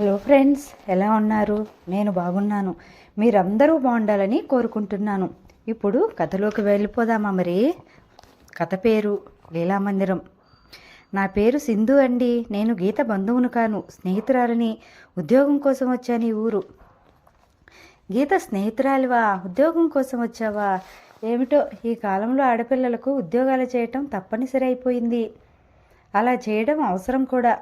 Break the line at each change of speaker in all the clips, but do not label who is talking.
Hello friends ఎలా ఉన్నారు? నేను బాగున్నాను. మీరందరూ బాగుండాలని కోరుకుంటున్నాను. ఇప్పుడు కథలోకి వెళ్ళిపోదామా మరి? కథ పేరు లీలామందిరం. నా పేరు సింధు అండి. నేను గీత బంధువును కాను స్నేహితురాలని ఉద్యోగం కోసం వచ్చాను ఈ ఊరు. గీత స్నేహితురాలివా? ఉద్యోగం కోసం వచ్చావా? ఏమిటో ఈ కాలంలో ఆడపిల్లలకు ఉద్యోగాలు చేయటం తప్పనిసరి అయిపోయింది. అలా చేయడం అవసరం కూడా.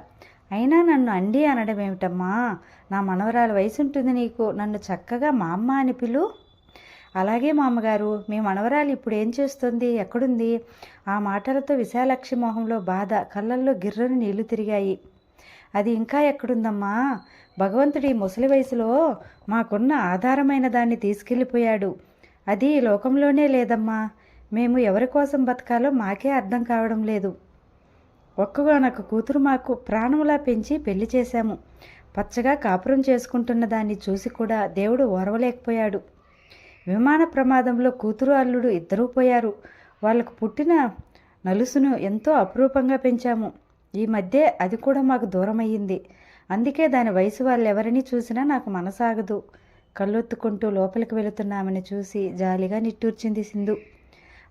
అయినా నన్ను అండి అనడం ఏమిటమ్మా? నా మనవరాలు వయసు ఉంటుంది నీకు. నన్ను చక్కగా మా అమ్మ అని పిలు. అలాగే మా అమ్మగారు మీ మనవరాలు ఇప్పుడు ఏం చేస్తుంది? ఎక్కడుంది? ఆ మాటలతో విశాలక్షి మొహంలో బాధ కళ్ళల్లో గిర్రని నీళ్ళు తిరిగాయి. అది ఇంకా ఎక్కడుందమ్మా? భగవంతుడి ముసలి వయసులో మాకున్న ఆధారమైన దాన్ని తీసుకెళ్ళిపోయాడు. అది లోకంలోనే లేదమ్మా. మేము ఎవరి కోసం బతకాలో మాకే అర్థం కావడం లేదు. ఒక్కగానొక్క కూతురు మాకు ప్రాణములా పెంచి పెళ్ళి చేశాము. పచ్చగా కాపురం చేసుకుంటున్న దాన్ని చూసి కూడా దేవుడు ఓర్వలేకపోయాడు. విమాన ప్రమాదంలో కూతురు అల్లుడు ఇద్దరూ పోయారు. వాళ్ళకు పుట్టిన నలుసును ఎంతో అపురూపంగా పెంచాము. ఈ మధ్య అది కూడా మాకు దూరమయ్యింది. అందుకే దాని వయసు వాళ్ళు ఎవరిని చూసినా నాకు మనసాగదు. కళ్ళొత్తుకుంటూ లోపలికి వెళుతున్నామని చూసి జాలిగా నిట్టూర్చింది సింధు.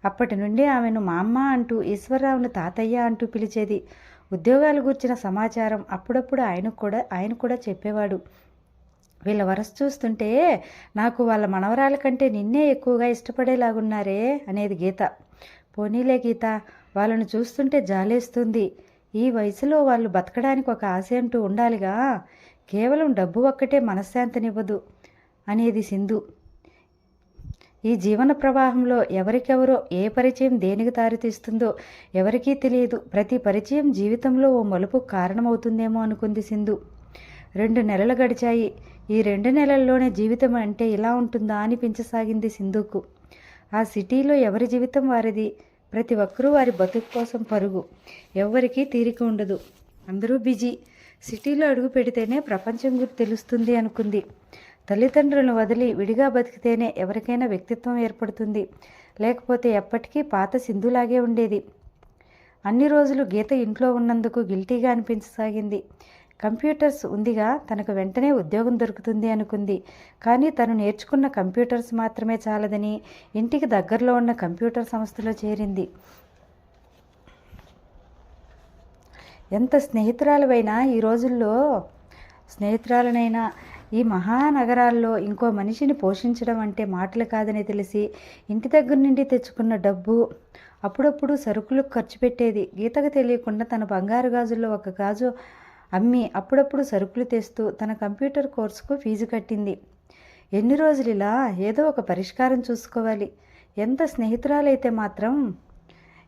అప్పటి నుండి ఆమెను మా అమ్మ అంటూ ఈశ్వరరావును తాతయ్య అంటూ పిలిచేది. ఉద్యోగాలు గూర్చిన సమాచారం అప్పుడప్పుడు ఆయన కూడా ఆయన కూడా చెప్పేవాడు. వీళ్ళ వరస చూస్తుంటే నాకు వాళ్ళ మనవరాల కంటే నిన్నే ఎక్కువగా ఇష్టపడేలాగున్నారే అనేది గీత. పోనీలే గీత వాళ్ళను చూస్తుంటే జాలేస్తుంది. ఈ వయసులో వాళ్ళు బతకడానికి ఒక ఆశ అంటూ ఉండాలిగా. కేవలం డబ్బు ఒక్కటే మనశ్శాంతినివ్వదు అనేది సింధు. ఈ జీవన ప్రవాహంలో ఎవరికెవరో ఏ పరిచయం దేనికి దారితీస్తుందో ఎవరికీ తెలియదు. ప్రతి పరిచయం జీవితంలో ఓ మలుపు కారణమవుతుందేమో అనుకుంది సింధు. రెండు నెలలు గడిచాయి. ఈ రెండు నెలల్లోనే జీవితం అంటే ఇలా ఉంటుందా అనిపించసాగింది సింధుకు. ఆ సిటీలో ఎవరి జీవితం వారిది? ప్రతి ఒక్కరూ వారి బతుకు కోసం పరుగు. ఎవ్వరికీ తీరిక ఉండదు. అందరూ బిజీ. సిటీలో అడుగు పెడితేనే ప్రపంచం గురించి తెలుస్తుంది అనుకుంది. తల్లిదండ్రులను వదిలి విడిగా బతికితేనే ఎవరికైనా వ్యక్తిత్వం ఏర్పడుతుంది. లేకపోతే ఎప్పటికీ పాత సింధులాగే ఉండేది. అన్ని రోజులు గీత ఇంట్లో ఉన్నందుకు గిల్టీగా అనిపించసాగింది. కంప్యూటర్స్ ఉందిగా తనకు వెంటనే ఉద్యోగం దొరుకుతుంది అనుకుంది. కానీ తను నేర్చుకున్న కంప్యూటర్స్ మాత్రమే చాలదని ఇంటికి దగ్గరలో ఉన్న కంప్యూటర్ సంస్థలో చేరింది. ఎంత స్నేహితురాలవైనా ఈ రోజుల్లో స్నేహితురాలనైనా ఈ మహానగరాల్లో ఇంకో మనిషిని పోషించడం అంటే మాటలు కాదని తెలిసి ఇంటి దగ్గర నుండి తెచ్చుకున్న డబ్బు. అప్పుడప్పుడు సరుకులకు ఖర్చు పెట్టేది. గీతకు తెలియకుండా తన బంగారు గాజుల్లో ఒక గాజు అమ్మి అప్పుడప్పుడు సరుకులు తెస్తూ తన కంప్యూటర్ కోర్సుకు ఫీజు కట్టింది. ఎన్ని రోజులు ఇలా? ఏదో ఒక పరిష్కారం చూసుకోవాలి. ఎంత స్నేహితురాలైతే మాత్రం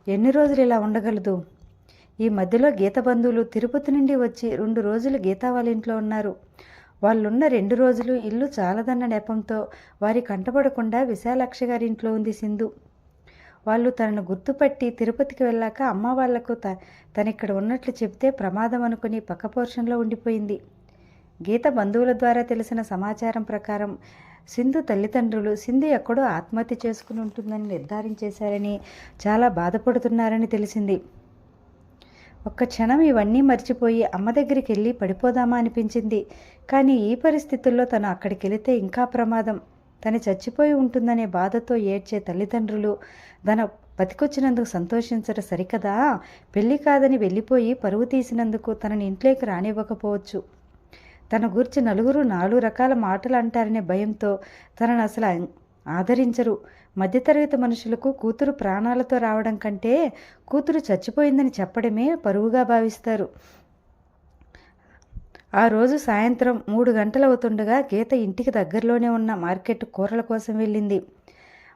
ఎన్ని రోజులు ఇలా ఉండగలదు? ఈ మధ్యలో గీత బంధువులు తిరుపతి నుండి వచ్చి రెండు రోజులు గీతా వాళ్ళ ఇంట్లో ఉన్నారు. వాళ్ళున్న రెండు రోజులు ఇల్లు చాలదన్న నెపంతో వారి కంటపడకుండా విశాలాక్షి గారి ఇంట్లో ఉంది సింధు. వాళ్ళు తనను గుర్తుపట్టి తిరుపతికి వెళ్ళాక అమ్మ వాళ్ళకు త తనిక్కడ ఉన్నట్లు చెప్తే ప్రమాదం అనుకుని పక్క పోర్షన్లో ఉండిపోయింది. గీత బంధువుల ద్వారా తెలిసిన సమాచారం ప్రకారం సింధు తల్లిదండ్రులు సింధు ఎక్కడో ఆత్మహత్య చేసుకుని ఉంటుందని నిర్ధారించేశారని చాలా బాధపడుతున్నారని తెలిసింది. ఒక్క క్షణం ఇవన్నీ మర్చిపోయి అమ్మ దగ్గరికి వెళ్ళి పడిపోదామా అనిపించింది. కానీ ఈ పరిస్థితుల్లో తను అక్కడికి వెళితే ఇంకా ప్రమాదం. తను చచ్చిపోయి ఉంటుందనే బాధతో ఏడ్చే తల్లిదండ్రులు తన బతికొచ్చినందుకు సంతోషించడం సరికదా? పెళ్ళి కాదని వెళ్ళిపోయి పరువు తీసినందుకు తనని ఇంట్లోకి రానివ్వకపోవచ్చు. తన గురించి నలుగురు నాలుగు రకాల మాటలు అంటారనే భయంతో తనను అసలు ఆదరించరు. మధ్యతరగతి మనుషులకు కూతురు ప్రాణాలతో రావడం కంటే కూతురు చచ్చిపోయిందని చెప్పడమే పరువుగా భావిస్తారు. ఆ రోజు సాయంత్రం మూడు గంటలవుతుండగా గీత ఇంటికి దగ్గరలోనే ఉన్న మార్కెట్ కూరల కోసం వెళ్ళింది.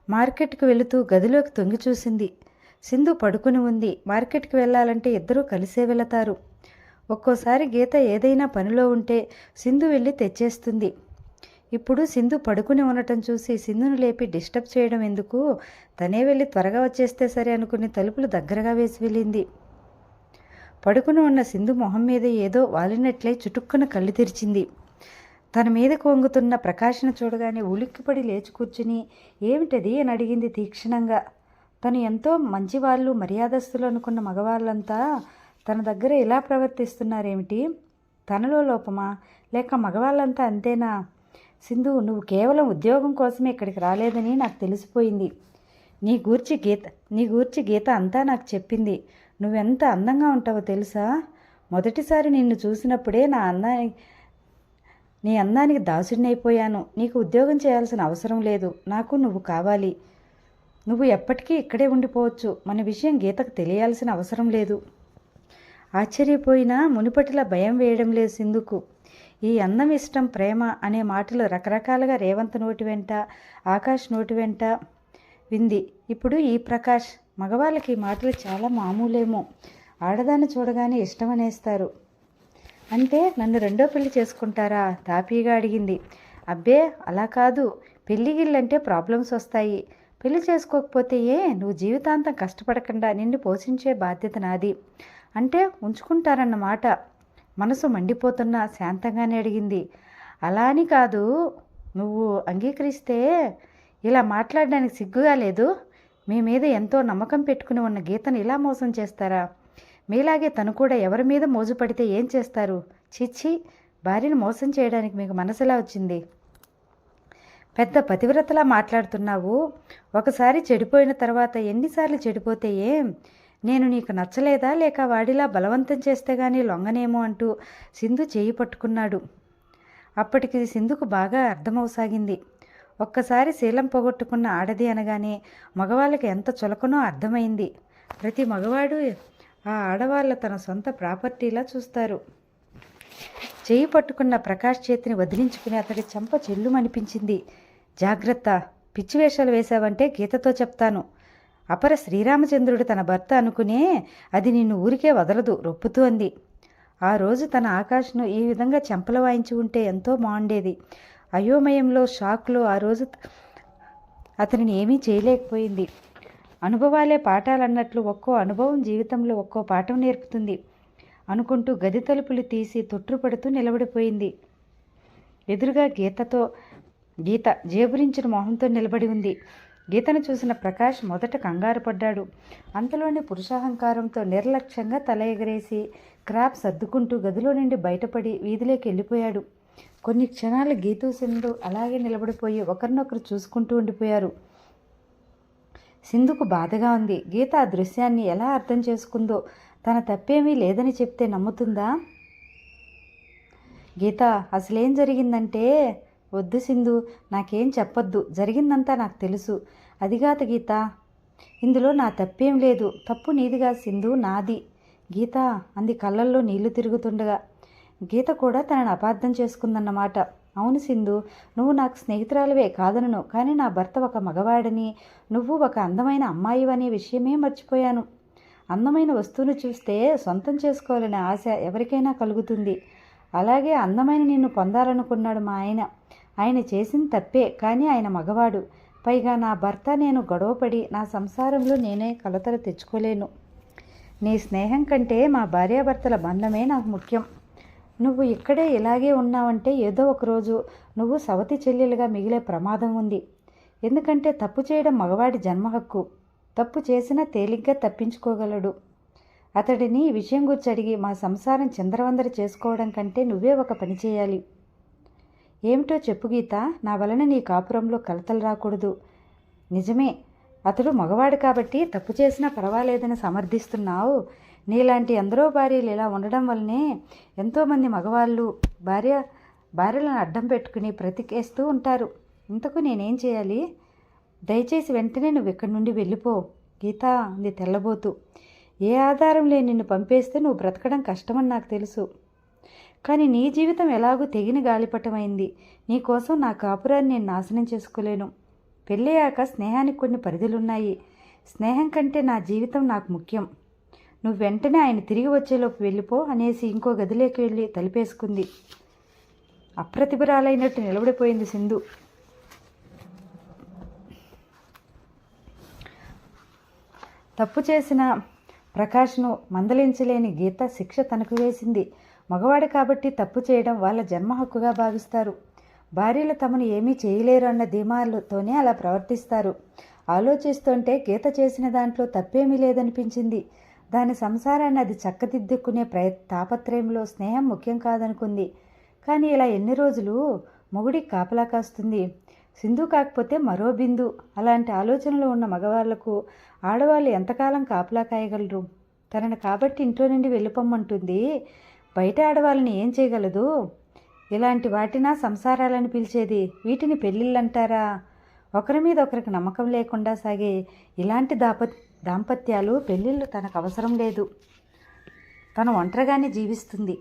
మార్కెట్కి వెళుతూ గదిలోకి తొంగి చూసింది. సింధు పడుకుని ఉంది. మార్కెట్కి వెళ్ళాలంటే ఇద్దరూ కలిసే వెళతారు. ఒక్కోసారి గీత ఏదైనా పనిలో ఉంటే సింధు వెళ్ళి తెచ్చేస్తుంది. ఇప్పుడు సింధు పడుకుని ఉండటం చూసి సింధును లేపి డిస్టర్బ్ చేయడం ఎందుకు? తనే వెళ్ళి త్వరగా వచ్చేస్తే సరే అనుకుని తలుపులు దగ్గరగా వేసి వెళ్ళింది. పడుకుని ఉన్న సింధు మొహం మీద ఏదో వాలినట్లే చుటుక్కున కళ్ళు తెరిచింది. తన మీద కొంగుతున్న ప్రకాశన చూడగానే ఉలిక్కిపడి లేచి కూర్చుని ఏమిటది? అని అడిగింది తీక్షణంగా. తను ఎంతో మంచివాళ్ళు మర్యాదస్తులు అనుకున్న మగవాళ్ళంతా తన దగ్గర ఇలా ప్రవర్తిస్తున్నారేమిటి? తనలో లోపమా? లేక మగవాళ్ళంతా అంతేనా? సింధు నువ్వు కేవలం ఉద్యోగం కోసమే ఇక్కడికి రాలేదని నాకు తెలిసిపోయింది. నీ గూర్చి గీత నీ గూర్చి గీత అంతా నాకు చెప్పింది. నువ్వెంత అందంగా ఉంటావో తెలుసా? మొదటిసారి నిన్ను చూసినప్పుడే నా అందాన్ని నీ అందానికి దాసుడినైపోయాను. నీకు ఉద్యోగం చేయాల్సిన అవసరం లేదు. నాకు నువ్వు కావాలి. నువ్వు ఎప్పటికీ ఇక్కడే ఉండిపోవచ్చు. మన విషయం గీతకు తెలియాల్సిన అవసరం లేదు. ఆశ్చర్యపోయినా మునుపటిలా భయం వేయడం లేదు సింధుకు. ఈ అందం ఇష్టం ప్రేమ అనే మాటలు రకరకాలుగా రేవంత్ నోటి వెంట ఆకాష్ నోటి వెంట వింది. ఇప్పుడు ఈ ప్రకాష్ మగవాళ్ళకి ఈ మాటలు చాలా మామూలేమో. ఆడదాన్ని చూడగానే ఇష్టం అనేస్తారు అంటే నన్ను రెండో పెళ్ళి చేసుకుంటారా? తాపీగా అడిగింది. అబ్బే అలా కాదు. పెళ్ళి గిల్లంటే ప్రాబ్లమ్స్ వస్తాయి. పెళ్ళి చేసుకోకపోతే ఏ? నువ్వు జీవితాంతం కష్టపడకుండా నిన్ను పోషించే బాధ్యత నాది. అంటే ఉంచుకుంటారన్నమాట. మనసు మండిపోతున్నా శాంతంగానే అడిగింది. అలా అని కాదు. నువ్వు అంగీకరిస్తే ఇలా మాట్లాడడానికి సిగ్గుగా లేదు. మీ మీద ఎంతో నమ్మకం పెట్టుకుని ఉన్న గీతను ఇలా మోసం చేస్తారా? మీలాగే తను కూడా ఎవరి మీద మోజు పడితే ఏం చేస్తారు? చిచ్చి భార్యను మోసం చేయడానికి మీకు మనసులా వచ్చింది? పెద్ద పతివ్రతలా మాట్లాడుతున్నావు. ఒకసారి చెడిపోయిన తర్వాత ఎన్నిసార్లు చెడిపోతే ఏం? నేను నీకు నచ్చలేదా లేక వాడిలా బలవంతం చేస్తే గానీ లొంగనేమో అంటూ సింధు చేయి పట్టుకున్నాడు. అప్పటికి సింధుకు బాగా అర్థమవసాగింది. ఒక్కసారి శీలం పోగొట్టుకున్న ఆడది అనగానే మగవాళ్ళకి ఎంత చులకనో అర్థమైంది. ప్రతి మగవాడు ఆ ఆడవాళ్ళ తన సొంత ప్రాపర్టీలా చూస్తారు. చేయి పట్టుకున్న ప్రకాష్ చేతిని వదిలించుకుని అతడి చెంప చెల్లుమనిపించింది. జాగ్రత్త పిచ్చి వేషాలు వేశావంటే గీతతో చెప్తాను. అపర శ్రీరామచంద్రుడు తన భర్త అనుకునే అది నిన్ను ఊరికే వదలదు రొప్పుతూ అంది. ఆ రోజు తన ఆకాష్ను ఈ విధంగా చెంపలు వాయించి ఉంటే ఎంతో బాగుండేది. అయోమయంలో షాక్లో ఆ రోజు అతనిని ఏమీ చేయలేకపోయింది. అనుభవాలే పాఠాలన్నట్లు ఒక్కో అనుభవం జీవితంలో ఒక్కో పాఠం నేర్పుతుంది. అనుకుంటూ గది తలుపులు తీసి తొట్టుపడుతూ నిలబడిపోయింది. ఎదురుగా గీతతో గీత జేబురించిన మొహంతో నిలబడి ఉంది. గీతను చూసిన ప్రకాష్ మొదట కంగారు పడ్డాడు. అంతలోనే పురుషాహంకారంతో నిర్లక్ష్యంగా తల ఎగరేసి క్రాప్ సర్దుకుంటూ గదిలో నుండి బయటపడి వీధిలోకి వెళ్ళిపోయాడు. కొన్ని క్షణాలు గీతూ సింధు అలాగే నిలబడిపోయి ఒకరినొకరు చూసుకుంటూ ఉండిపోయారు. సింధుకు బాధగా ఉంది. గీత ఆ దృశ్యాన్ని ఎలా అర్థం చేసుకుందో తన తప్పేమీ లేదని చెప్తే నమ్ముతుందా? గీత అసలేం జరిగిందంటే వద్దు సింధు నాకేం చెప్పొద్దు. జరిగిందంతా నాకు తెలుసు. అదిగాత గీత. ఇందులో నా తప్పేం లేదు. తప్పు నీదిగా సింధు నాది. గీత అంది కళ్ళల్లో నీళ్ళు తిరుగుతుండగా. గీత కూడా తనని అపార్థం చేసుకుందన్నమాట. అవును సింధు నువ్వు నాకు స్నేహితురాలువే కాదనను కానీ నా భర్త ఒక మగవాడని నువ్వు ఒక అందమైన అమ్మాయి అనే విషయమే మర్చిపోయాను. అందమైన వస్తువును చూస్తే సొంతం చేసుకోవాలనే ఆశ ఎవరికైనా కలుగుతుంది. అలాగే అందమైన నిన్ను పొందాలనుకున్నాడు మా ఆయన. ఆయన చేసిన తప్పే కానీ ఆయన మగవాడు. పైగా నా భర్త నేను గొడవపడి నా సంసారంలో నేనే కలతలు తెచ్చుకోలేను. నీ స్నేహం కంటే మా భార్యాభర్తల బంధమే నాకు ముఖ్యం. నువ్వు ఇక్కడే ఇలాగే ఉన్నావంటే ఏదో ఒకరోజు నువ్వు సవతి చెల్లెలుగా మిగిలే ప్రమాదం ఉంది. ఎందుకంటే తప్పు చేయడం మగవాడి జన్మ హక్కు. తప్పు చేసినా తేలిగ్గా తప్పించుకోగలడు. అతడిని ఈ విషయం గురించి అడిగి మా సంసారం చిందరవందర చేసుకోవడం కంటే నువ్వే ఒక పని చేయాలి. ఏమిటో చెప్పు గీత. నా వలన నీ కాపురంలో కలతలు రాకూడదు. నిజమే అతడు మగవాడు కాబట్టి తప్పు చేసినా పర్వాలేదని సమర్థిస్తున్నావు. నీలాంటి ఎందరో భార్యలు ఇలా ఉండడం వల్లనే ఎంతోమంది మగవాళ్ళు భార్య భార్యలను అడ్డం పెట్టుకుని బ్రతికేస్తూ ఉంటారు. ఇంతకు నేనేం చేయాలి? దయచేసి వెంటనే నువ్వు ఇక్కడి నుండి వెళ్ళిపో. గీత అంది తెల్లబోతూ. ఏ ఆధారం లేని నిన్ను పంపేస్తే నువ్వు బ్రతకడం కష్టమని నాకు తెలుసు. కానీ నీ జీవితం ఎలాగూ తెగిన గాలిపటమైంది. నీకోసం నా కాపురాన్ని నేను నాశనం చేసుకోలేను. పెళ్ళయ్యాక స్నేహానికి కొన్ని పరిధులున్నాయి. స్నేహం కంటే నా జీవితం నాకు ముఖ్యం. నువ్వు వెంటనే ఆయన తిరిగి వచ్చేలోపు వెళ్ళిపో అనేసి ఇంకో గదిలోకి వెళ్ళి తలిపేసుకుంది. అప్రతిభరాలైనట్టు నిలబడిపోయింది సింధు. తప్పు చేసిన ప్రకాష్ను మందలించలేని గీత శిక్ష తనకు వేసింది. మగవాడు కాబట్టి తప్పు చేయడం వాళ్ళ జన్మ హక్కుగా భావిస్తారు. భార్యలు తమను ఏమీ చేయలేరు అన్న ధీమాలతోనే అలా ప్రవర్తిస్తారు. ఆలోచిస్తుంటే గీత చేసిన దాంట్లో తప్పేమీ లేదనిపించింది. దాని సంసారాన్ని అది చక్కదిద్దుకునే ప్రయ తాపత్రయంలో స్నేహం ముఖ్యం కాదనుకుంది. కానీ ఇలా ఎన్ని రోజులు మొగుడికి కాపలా కాస్తుంది. సింధు కాకపోతే మరో బిందు. అలాంటి ఆలోచనలు ఉన్న మగవాళ్ళకు ఆడవాళ్ళు ఎంతకాలం కాపలా కాయగలరు? తనను కాబట్టి ఇంట్లో నుండి వెళ్ళిపోమ్మంటుంది బయట ఆడవాళ్ళని ఏం చేయగలదు? ఇలాంటి వాటినా సంసారాలని పిలిచేది వీటిని పెళ్ళిళ్ళంటారా? ఒకరి మీద ఒకరికి నమ్మకం లేకుండా సాగే ఇలాంటి దాప దాంపత్యాలు పెళ్ళిళ్ళు తనకు అవసరం లేదు. తను ఒంటరిగానే జీవిస్తుంది.